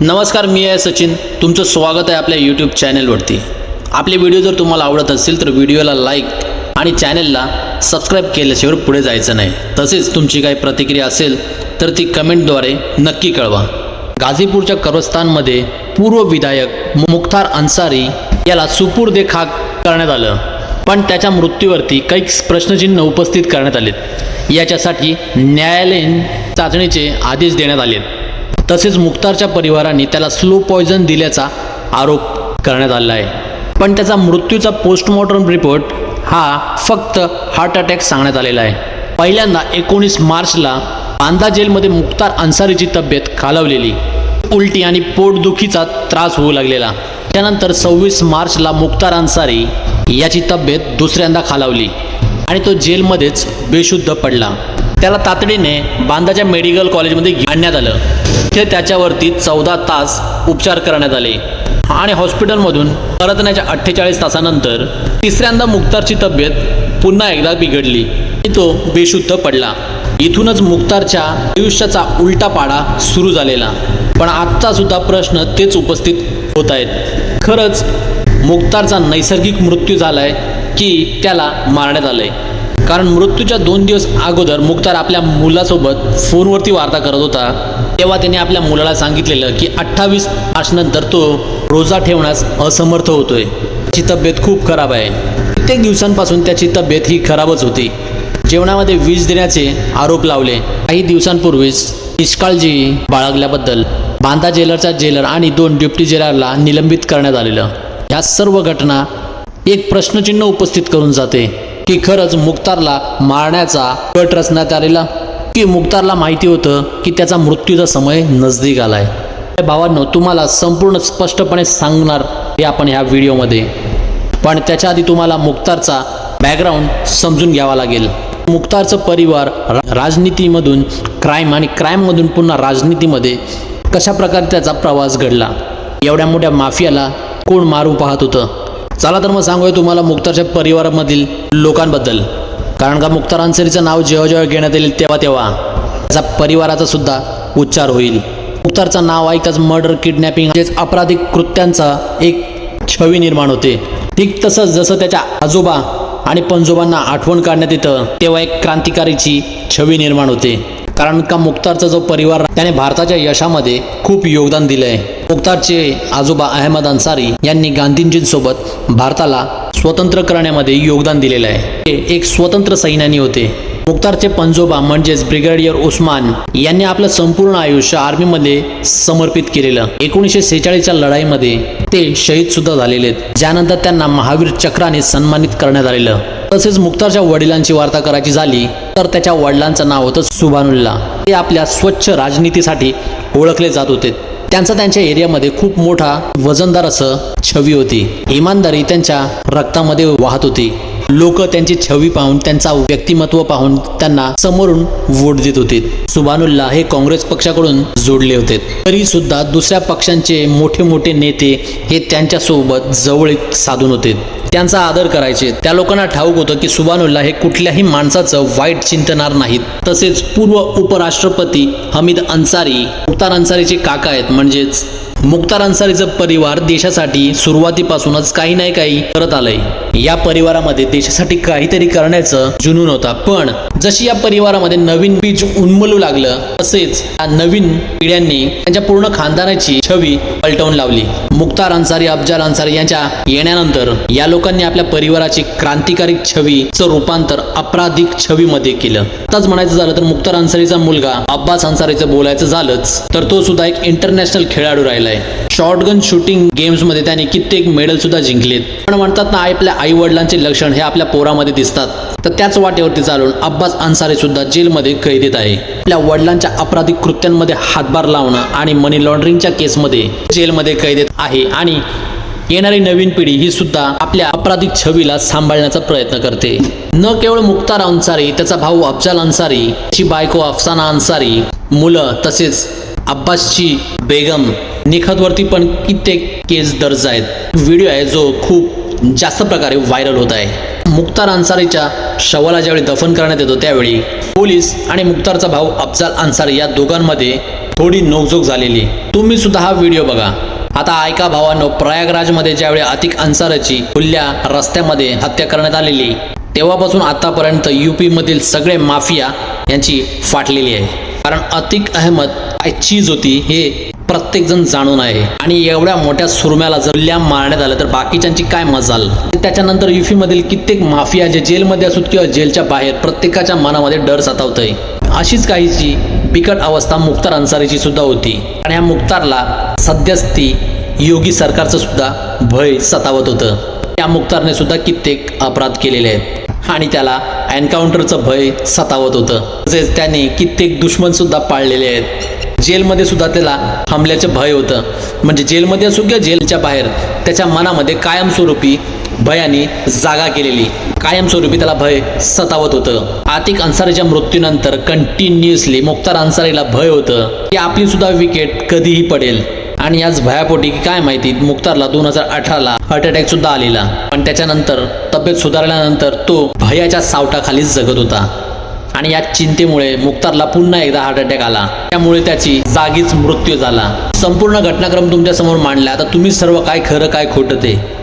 नमस्कार मी आहे सचिन. तुमचं स्वागत आहे आपल्या यूट्यूब चॅनलवरती आपले व्हिडिओ जर तुम्हाला आवडत असेल तर व्हिडिओला लाईक आणि चॅनेलला सबस्क्राईब केल्याशिवाय पुढे जायचं नाही. तसेच तुमची काही प्रतिक्रिया असेल तर ती कमेंटद्वारे नक्की कळवा. गाझीपूरच्या कब्रस्तानमध्ये पूर्व विधायक मुख्तार अन्सारी याला सुपूर्दे खाक करण्यात आलं. पण त्याच्या मृत्यूवरती काही प्रश्नचिन्ह उपस्थित करण्यात आलेत. याच्यासाठी न्यायालयीन चाचणीचे आदेश देण्यात आलेत. तसेच मुख्तारच्या परिवाराने त्याला स्लो पॉयझन दिल्याचा आरोप करण्यात आला आहे. पण त्याचा मृत्यूचा पोस्टमॉर्टम रिपोर्ट हा फक्त हार्ट अटॅक सांगण्यात आलेला आहे. पहिल्यांदा एकोणीस मार्चला बांदा जेलमध्ये मुख्तार अन्सारीची तब्येत खालावलेली. उलटी आणि पोटदुखीचा त्रास होऊ लागलेला. त्यानंतर सव्वीस मार्चला मुख्तार अन्सारी याची तब्येत दुसऱ्यांदा खालावली आणि तो जेलमध्येच बेशुद्ध पडला. त्याला तातडीने बांदाच्या मेडिकल कॉलेजमध्ये आणण्यात आलं. तिथे त्याच्यावरती चौदा तास उपचार करण्यात आले. आणि हॉस्पिटलमधून परतण्याच्या अठ्ठेचाळीस तासानंतर तिसऱ्यांदा मुक्तारची तब्येत पुन्हा एकदा बिघडली. तो बेशुद्ध पडला. इथूनच मुक्तारच्या आयुष्याचा उलटा पाडा सुरू झालेला. पण आत्ता सुद्धा प्रश्न तेच उपस्थित होत आहेत. खरंच मुक्तारचा नैसर्गिक मृत्यू झालाय की त्याला मारण्यात आलंय. कारण मृत्यूच्या दोन दिवस अगोदर मुख्तार आपल्या मुलासोबत फोनवरती वार्ता करत होता. तेव्हा त्याने आपल्या मुलाला सांगितलेलं की अठ्ठावीस मार्चनंतर तो रोजा ठेवण्यास असमर्थ होतोय. त्याची तब्येत खूप खराब आहे. कित्येक दिवसांपासून त्याची तब्येत ही खराबच होती. जेवणामध्ये वीज देण्याचे आरोप लावले. काही दिवसांपूर्वीच निष्काळजी बाळगल्याबद्दल बांदा जेलरचा जेलर आणि दोन डिप्टी जेलरला निलंबित करण्यात आलेलं. या सर्व घटना एक प्रश्नचिन्ह उपस्थित करून जाते. की खरंच मुक्तारला मारण्याचा कट रचण्यात आलेला. की मुक्तारला माहिती होतं की त्याचा मृत्यूचा समय नजदीक आलाय. भावांनो तुम्हाला संपूर्ण स्पष्टपणे सांगणार हे आपण ह्या व्हिडिओमध्ये. पण त्याच्या आधी तुम्हाला मुक्तारचा बॅकग्राऊंड समजून घ्यावा लागेल. मुक्तारचं परिवार रा- राजनीतीमधून क्राईम आणि क्राईममधून पुन्हा राजनीतीमध्ये कशा प्रकारे त्याचा प्रवास घडला? एवढ्या मोठ्या माफियाला कोण मारू पाहत होतं? चला तर मग सांगूया तुम्हाला मुख्तारच्या परिवारामधील लोकांबद्दल. कारण का मुख्तार अन्सरीचं नाव जेव्हा जेव्हा घेण्यात येईल तेव्हा तेव्हा त्याचा परिवाराचा सुद्धा उच्चार होईल. मुख्तारचं नाव ऐकताच मर्डर किडनॅपिंग म्हणजेच अपराधिक कृत्यांचा एक छवी निर्माण होते. ठीक तसंच जसं त्याच्या आजोबा आणि पणजोबांना आठवण काढण्यात येतं तेव्हा एक क्रांतिकारीची छवी निर्माण होते. कारण का मुख्तारचा जो परिवार त्याने भारताच्या यशामध्ये खूप योगदान दिलं आहे मुख्तारचे आजोबा अहमद अन्सारी यांनी गांधीजींसोबत भारताला स्वतंत्र करण्यामध्ये योगदान दिलेलं आहे. ते एक स्वतंत्र सैन्यानी होते. मुख्तारचे पंजोबा म्हणजेच ब्रिगेडियर उस्मान यांनी आपलं संपूर्ण आयुष्य आर्मीमध्ये समर्पित केलेलं. एकोणीसशे सेहेचाळीसच्या लढाईमध्ये ते शहीद सुद्धा झालेले आहेत. ज्यानंतर त्यांना महावीर चक्राने सन्मानित करण्यात आलेलं. तसेच मुख्तारच्या वडिलांची वार्ता करायची झाली तर त्याच्या वडिलांचं नाव होतं सुभानुल्ला. ते आपल्या स्वच्छ राजनीतीसाठी ओळखले जात होते. त्यांचा त्यांच्या एरियामध्ये खूप मोठा वजनदार असं छवी होती. इमानदारी त्यांच्या रक्तामध्ये वाहत होती. लोक त्यांची छवी पाहून त्यांचा व्यक्तिमत्व पाहून त्यांना समोरून वोट देत होते. सुबानुल्ला हे काँग्रेस पक्षाकडून जोडले होते. तरी सुद्धा दुसऱ्या पक्षांचे मोठे मोठे नेते हे त्यांच्यासोबत जवळीक साधून होते. त्यांचा आदर करायचे. त्या लोकांना ठाऊक होतं की सुबानुल्ला हे कुठल्याही माणसाचं वाईट चिंतणार नाहीत. तसेच पूर्व उपराष्ट्रपती हमीद अन्सारी मुख्तार अन्सारीचे काका आहेत. म्हणजेच मुक्तार अन्सारीचं परिवार देशासाठी सुरुवातीपासूनच काही नाही काही करत आलंय. या परिवारामध्ये देशासाठी काहीतरी करण्याचं जुनून होता. पण जशी या परिवारामध्ये नवीन बीज उन्मलू लागलं तसेच या नवीन पिढ्यांनी त्यांच्या पूर्ण खानदानाची छवी पलटवून लावली. मुक्तार अन्सारी अफजाल अन्सारी यांच्या येण्यानंतर या लोकांनी आपल्या परिवाराची क्रांतिकारी छवीचं रूपांतर अपराधिक छवीमध्ये केलं. आताच म्हणायचं झालं तर मुक्तार अन्सारीचा मुलगा अब्बास अन्सारीचं बोलायचं झालंच तर तो सुद्धा एक इंटरनॅशनल खेळाडू राहिलाय. शॉर्टगन शूटिंग गेम्समध्ये त्याने कित्येक मेडल सुद्धा जिंकलेत. पण म्हणतात ना आपल्या आई वडिलांचे लक्षण हे आपल्या पोरामध्ये दिसतात. तर त्याच वाटेवरती चालून अब्बास अन्सारी सुद्धा जेलमध्ये कैदेत आहे आपल्या वडिलांच्या अपराधिक कृत्यांमध्ये हातभार लावणं आणि मनी लॉन्ड्रिंगच्या केसमध्ये जेलमध्ये कैदेत आहे आणि येणारी नवीन पिढी ही सुद्धा आपल्या अपराधिक छवीला सांभाळण्याचा प्रयत्न करते. न केवळ मुक्तार अन्सारी त्याचा भाऊ अफजाल अन्सारी ची बायको अफसाना अन्सारी मुलं तसेच अब्बासची बेगम निखतवरती पण कित्येक केस दर्ज आहेत. व्हिडिओ आहे जो खूप जास्त प्रकारे व्हायरल होत आहे. मुख्तार अन्सारीच्या शवाला ज्यावेळी दफन करण्यात येतो त्यावेळी पोलीस आणि मुख्तारचा भाऊ अफजाल अन्सारी या दोघांमध्ये थोडी नोकझोक झालेली. तुम्ही सुद्धा हा व्हिडिओ बघा. आता ऐका भावांनो प्रयागराजमध्ये ज्यावेळी अतिक अन्साराची खुल्या रस्त्यामध्ये हत्या करण्यात आलेली तेव्हापासून आतापर्यंत युपीमधील सगळे माफिया यांची फाटलेली आहे. कारण अतिक अहमद काय चीज होती हे प्रत्येकजण जाणून आहे. आणि एवढ्या मोठ्या सुरम्याला जर ल्या मारण्यात आलं तर बाकीच्यांची काय मजाल त्याच्यानंतर युपी मधील कित्येक माफिया जे जेलमध्ये असोत किंवा जेलच्या बाहेर प्रत्येकाच्या मनामध्ये डर सतावतंय. अशीच काहीची बिकट अवस्था मुख्तार अन्सारीची सुद्धा होती. आणि या मुख्तारला सध्याच ती योगी सरकारचं सुद्धा भय सतावत होतं. त्या मुख्तारने सुद्धा कित्येक अपराध केलेले आहेत. आणि त्याला एन्काउंटरचं भय सतावत होतं. तसेच त्याने कित्येक दुश्मन सुद्धा पाळलेले आहेत. जेलमध्ये सुद्धा त्याला हमल्याचं भय होतं. म्हणजे जेलमध्ये असू किंवा जेलच्या बाहेर त्याच्या मनामध्ये कायमस्वरूपी भयाने जागा केलेली. कायमस्वरूपी त्याला भय सतावत होतं. आतिक अन्सारीच्या मृत्यूनंतर कंटिन्युअसली मुख्तार अन्सारीला भय होतं की आपली सुद्धा विकेट कधीही पडेल. आणि याच भयापोटी की काय माहिती मुख्तारला दोन हजार अठराला हार्ट अटॅक सुद्धा आलेला. पण त्याच्यानंतर तब्येत सुधारल्यानंतर तो भयाच्या सावटाखालीच जगत होता. आणि या चिंतेमुळे मुख्तारला पुन्हा एकदा हार्ट अटॅक आला. त्यामुळे त्याची जागीच मृत्यू झाला. संपूर्ण घटनाक्रम तुमच्यासमोर मांडला. आता तुम्ही सर्व काय खरं काय खोटं ते.